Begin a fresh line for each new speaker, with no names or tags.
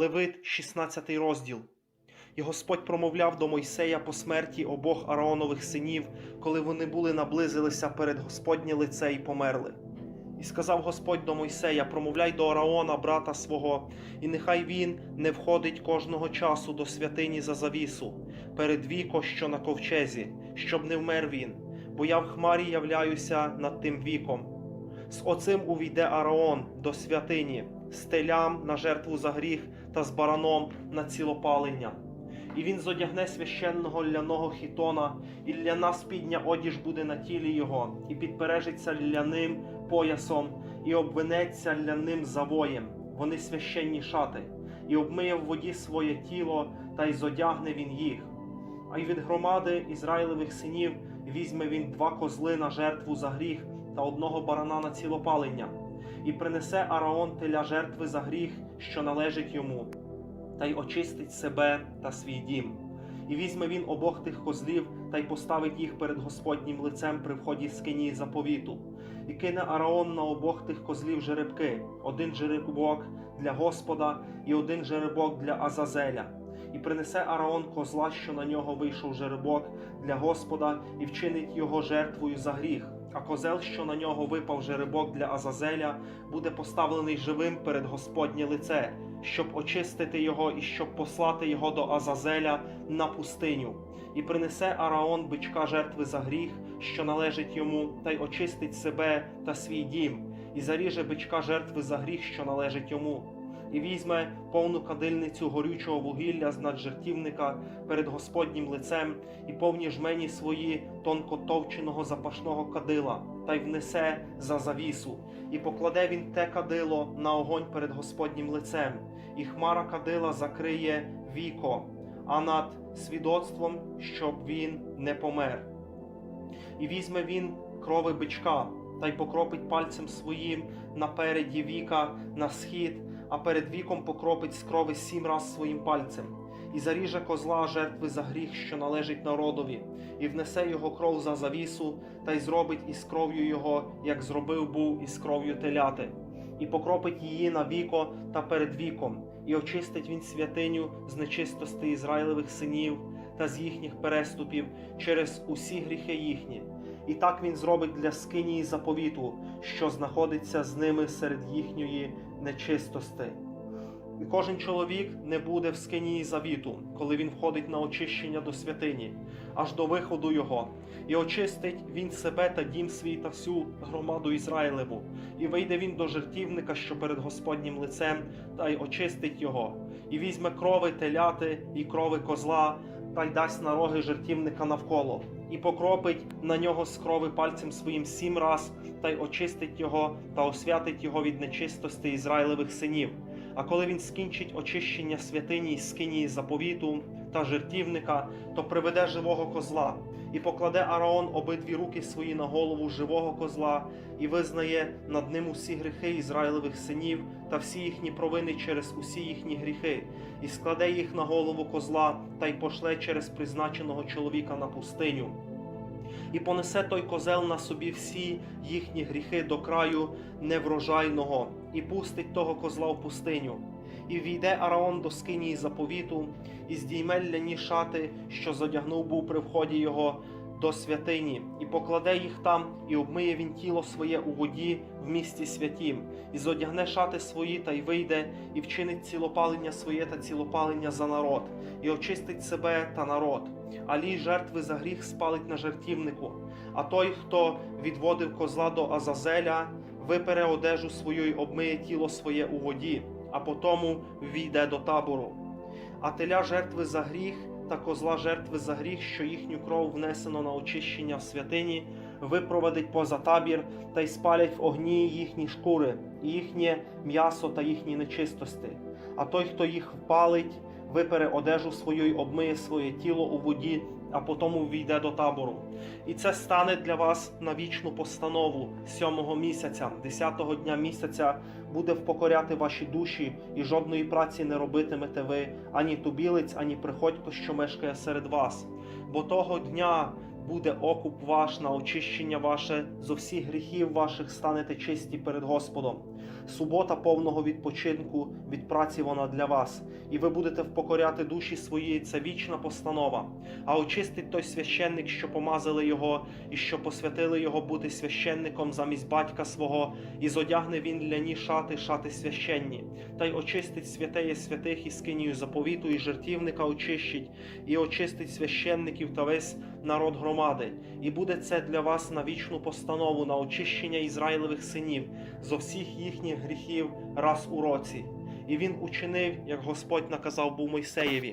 Левит, 16 розділ. І Господь промовляв до Мойсея по смерті обох Ааронових синів, коли вони були наблизилися перед Господнє лице і померли. І сказав Господь до Мойсея: промовляй до Араона, брата свого, і нехай він не входить кожного часу до святині за завісу, перед віко, що на ковчезі, щоб не вмер він, бо я в хмарі являюся над тим віком. З оцим увійде Араон до святині, з телям на жертву за гріх та з бараном на цілопалення. І він зодягне священного ляного хітона, і ляна спідня одіж буде на тілі його, і підпережиться ляним поясом, і обвинеться ляним завоєм. Вони священні шати, і обмиє в воді своє тіло, та й зодягне він їх. А й від громади Ізраїлевих синів візьме він два козли на жертву за гріх та одного барана на цілопалення, і принесе Араон теля жертви за гріх, що належить йому, та й очистить себе та свій дім. І візьме він обох тих козлів та й поставить їх перед Господнім лицем при вході скині заповіту, і кине Араон на обох тих козлів жеребки, один жеребок для Господа і один жеребок для Азазеля. І принесе Араон козла, що на нього вийшов жеребок для Господа, і вчинить його жертвою за гріх. А козел, що на нього випав жеребок для Азазеля, буде поставлений живим перед Господнє лице, щоб очистити його і щоб послати його до Азазеля на пустиню. І принесе Араон бичка жертви за гріх, що належить йому, та й очистить себе та свій дім, і заріже бичка жертви за гріх, що належить йому. І візьме повну кадильницю горючого вугілля з наджертівника перед Господнім лицем, і повні жмені свої тонкотовченого запашного кадила, та й внесе за завісу, і покладе він те кадило на огонь перед Господнім лицем, і хмара кадила закриє віко, а над свідоцтвом, щоб він не помер. І візьме він крови бичка, та й покропить пальцем своїм напереді віка на схід, а перед віком покропить з крови сім раз своїм пальцем, і заріже козла жертви за гріх, що належить народові, і внесе його кров за завісу, та й зробить із кров'ю його, як зробив був із кров'ю теляти, і покропить її на віко та перед віком, і очистить він святиню з нечистости Ізраїлевих синів та з їхніх переступів через усі гріхи їхні. І так він зробить для скинії заповіту, що знаходиться з ними серед їхньої нечистости. І кожен чоловік не буде в скинії завіту, коли він входить на очищення до святині, аж до виходу його, і очистить він себе та дім свій та всю громаду Ізраїлеву, і вийде він до жертівника, що перед Господнім лицем, та й очистить його, і візьме крови теляти і крови козла, та й дасть на роги жертівника навколо, і покропить на нього з крови пальцем своїм сім раз, та й очистить його та освятить його від нечистості Ізраїлевих синів. А коли він скінчить очищення святині й скинії заповіту та жертівника, то приведе живого козла, і покладе Араон обидві руки свої на голову живого козла, і визнає над ним усі гріхи Ізраїлевих синів та всі їхні провини через усі їхні гріхи, і складе їх на голову козла та й пошле через призначеного чоловіка на пустиню. І понесе той козел на собі всі їхні гріхи до краю неврожайного, і пустить того козла в пустиню. І війде Араон до скинії заповіту, і здійме ляні шати, що задягнув був при вході його до святині, і покладе їх там, і обмиє він тіло своє у воді в місті святім, і зодягне шати свої, та й вийде, і вчинить цілопалення своє та цілопалення за народ, і очистить себе та народ. Алі жертви за гріх спалить на жертівнику. А той, хто відводив козла до Азазеля, випере одежу свою й обмиє тіло своє у воді, а потому війде до табору. А теля жертви за гріх та козла жертви за гріх, що їхню кров внесено на очищення в святині, випровадить поза табір та й спалять в огні їхні шкури, їхнє м'ясо та їхні нечистости. А той, хто їх впалить, випере одежу свою й обмиє своє тіло у воді, а потім війде до табору. І це стане для вас на вічну постанову сьомого місяця, десятого дня місяця буде впокоряти ваші душі, і жодної праці не робитимете ви, ані тубілець, ані приходько, що мешкає серед вас. Бо того дня буде окуп ваш на очищення ваше, зо всіх гріхів ваших станете чисті перед Господом. Субота повного відпочинку від праці вона для вас, і ви будете впокоряти душі свої. Це вічна постанова. А очистить той священник, що помазали його, і що посвятили його бути священником замість батька свого, і зодягне він ляні шати, шати священні, та й очистить святеє святих і скинію заповіту, і жертівника очищить, і очистить священників та весь народ громади. І буде це для вас на вічну постанову на очищення Ізраїлевих синів зо всіх їхніх гріхів раз у році. І він учинив, як Господь наказав був Мойсеєві.